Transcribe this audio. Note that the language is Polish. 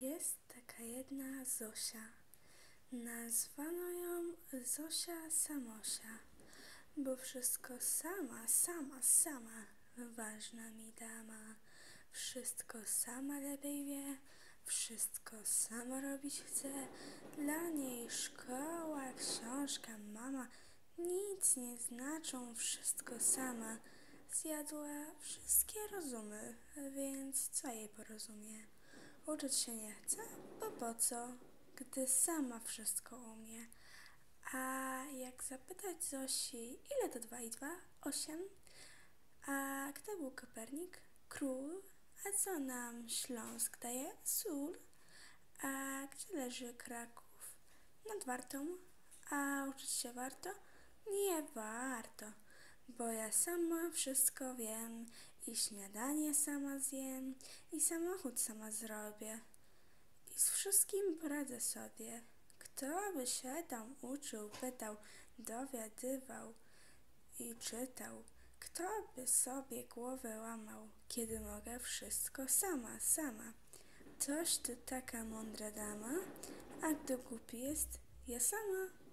Jest taka jedna Zosia. Nazwano ją Zosia Samosia, bo wszystko sama, sama, sama, ważna mi dama. Wszystko sama lepiej wie, wszystko sama robić chce. Dla niej szkoła, książka, mama nic nie znaczą, wszystko sama. Zjadła wszystkie rozumy, więc co jej porozumie? Uczyć się nie chce, bo po co, gdy sama wszystko umie. A jak zapytać Zosi, ile to dwa i dwa? Osiem. A kto był Kopernik? Król. A co nam Śląsk daje? Sól. A gdzie leży Kraków? Nad Wartą. A uczyć się warto? Nie warto, bo ja sama wszystko wiem i śniadanie sama zjem i samochód sama zrobię i z wszystkim poradzę sobie. Kto by się tam uczył, pytał, dowiadywał i czytał, kto by sobie głowę łamał, kiedy mogę wszystko sama, sama. Toś ty taka mądra dama, a kto głupi jest, ja sama.